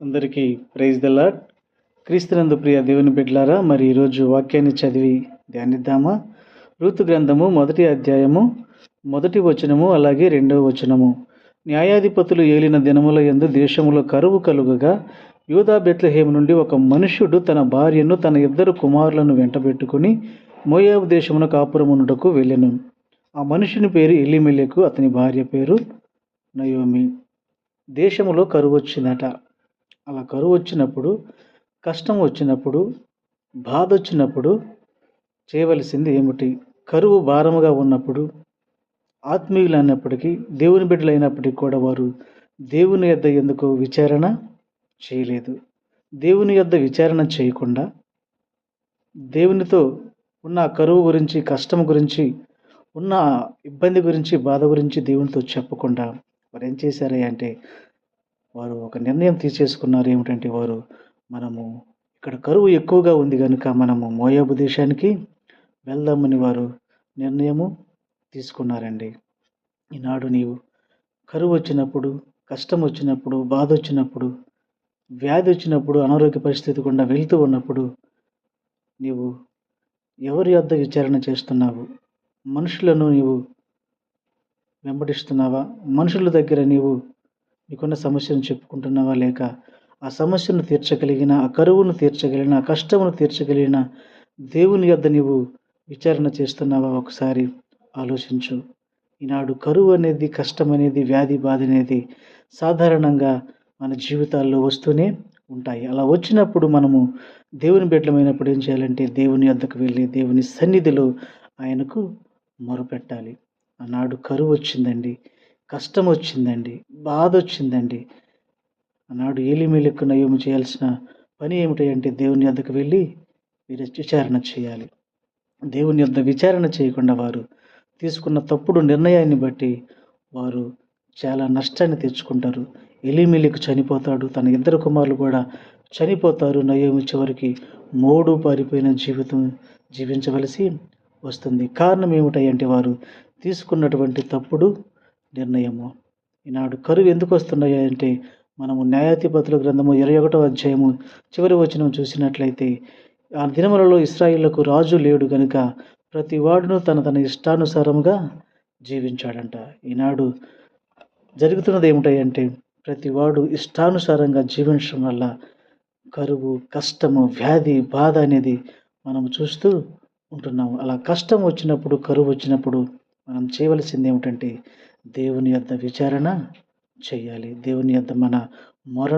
అందరికీ praise the క్రీస్తునందు ప్రియ దేవుని బిడ్లారా మరి ఈరోజు వాక్యాన్ని చదివి ధ్యానిద్దామా? ఋతు గ్రంథము మొదటి అధ్యాయము మొదటి వచనము అలాగే రెండవ వచనము. న్యాయాధిపతులు ఏలిన దినముల యందు దేశములో కరువు కలుగగా యూదా బెత్లహేము నుండి ఒక మనుష్యుడు తన భార్యను తన ఇద్దరు కుమారులను వెంటబెట్టుకుని మోయాబు దేశమున కాపురమునుటకు వెళ్ళెను. ఆ మనుషుని పేరు ఎల్లిమెల్లెకు అతని భార్య పేరు నయోమి. దేశములో కరువు వచ్చిందట. అలా కరువు వచ్చినప్పుడు కష్టం వచ్చినప్పుడు బాధ వచ్చినప్పుడు చేయవలసింది ఏమిటి? కరువు భారముగా ఉన్నప్పుడు ఆత్మీయులు అయినప్పటికీ దేవుని బిడ్డలు అయినప్పటికీ కూడా వారు దేవుని యొద్ద ఎందుకు విచారణ చేయలేదు? దేవుని యొద్ద విచారణ చేయకుండా దేవునితో ఉన్న కరువు గురించి కష్టం గురించి ఉన్న ఇబ్బంది గురించి బాధ గురించి దేవునితో చెప్పకుండా వారు ఏం చేశారు అంటే వారు ఒక నిర్ణయం తీసేసుకున్నారు ఏమిటంటే వారు మనము ఇక్కడ కరువు ఎక్కువగా ఉంది కనుక మనము మోయాబు దేశానికి వెళ్దామని వారు నిర్ణయము తీసుకున్నారండి. ఈనాడు నీవు కరువు వచ్చినప్పుడు కష్టం వచ్చినప్పుడు బాధ వచ్చినప్పుడు వ్యాధి వచ్చినప్పుడు అనారోగ్య పరిస్థితి గుండా వెళ్తూ ఉన్నప్పుడు నీవు ఎవరి వద్ద విచారణ చేస్తున్నావు? మనుషులను నీవు వెంబడిస్తున్నావా? మనుషుల దగ్గర నీవు నీకున్న సమస్యను చెప్పుకుంటున్నావా లేక ఆ సమస్యను తీర్చగలిగిన ఆ కరువును తీర్చగలిగిన ఆ కష్టమును తీర్చగలిగిన దేవుని యొద్ద నీవు విచారణ చేస్తున్నావా ఒకసారి ఆలోచించు. ఈనాడు కరువు అనేది కష్టం అనేది వ్యాధి బాధ అనేది సాధారణంగా మన జీవితాల్లో వస్తూనే ఉంటాయి. అలా వచ్చినప్పుడు మనము దేవుని బిడ్డలమైనప్పుడు ఏం చేయాలంటే దేవుని వద్దకు వెళ్ళి దేవుని సన్నిధిలో ఆయనకు మొరపెట్టాలి. ఆనాడు కరువు వచ్చిందండి. కష్టం వచ్చిందండి బాధ వచ్చిందండి ఆనాడు ఏలిమేలిక్కు నయోమి చేయాల్సిన పని ఏమిటంటే దేవుని వద్దకు వెళ్ళి మీరు విచారణ చేయాలి. దేవుని యొద్ద విచారణ చేయకుండా వారు తీసుకున్న తప్పుడు నిర్ణయాన్ని బట్టి వారు చాలా నష్టాన్ని తెచ్చుకుంటారు. ఎలిమిలికి చనిపోతాడు తన ఇద్దరు కుమారులు కూడా చనిపోతారు. నయోమి చివరికి మోడు పారిపోయిన జీవితం జీవించవలసి వస్తుంది. కారణం ఏమిటంటే వారు తీసుకున్నటువంటి తప్పుడు నిర్ణయము. ఈనాడు కరువు ఎందుకు వస్తున్నాయి అంటే మనము న్యాయాధిపతుల గ్రంథము ఇరవై ఒకటో అధ్యాయము చివరి వచనం చూసినట్లయితే ఆ దినములలో ఇస్రాయిళ్ళకు రాజు లేడు గనుక ప్రతి వాడును తన తన ఇష్టానుసారముగా జీవించాడంట. ఈనాడు జరుగుతున్నది ఏమిటంటే ప్రతి వాడు ఇష్టానుసారంగా జీవించడం వల్ల కరువు కష్టము వ్యాధి బాధ అనేది మనం చూస్తూ ఉంటున్నాము. అలా కష్టం వచ్చినప్పుడు కరువు వచ్చినప్పుడు మనం చేయవలసింది ఏమిటంటే దేవుని యొక్క విచారణ చేయాలి. దేవుని యొక్క మన మొరను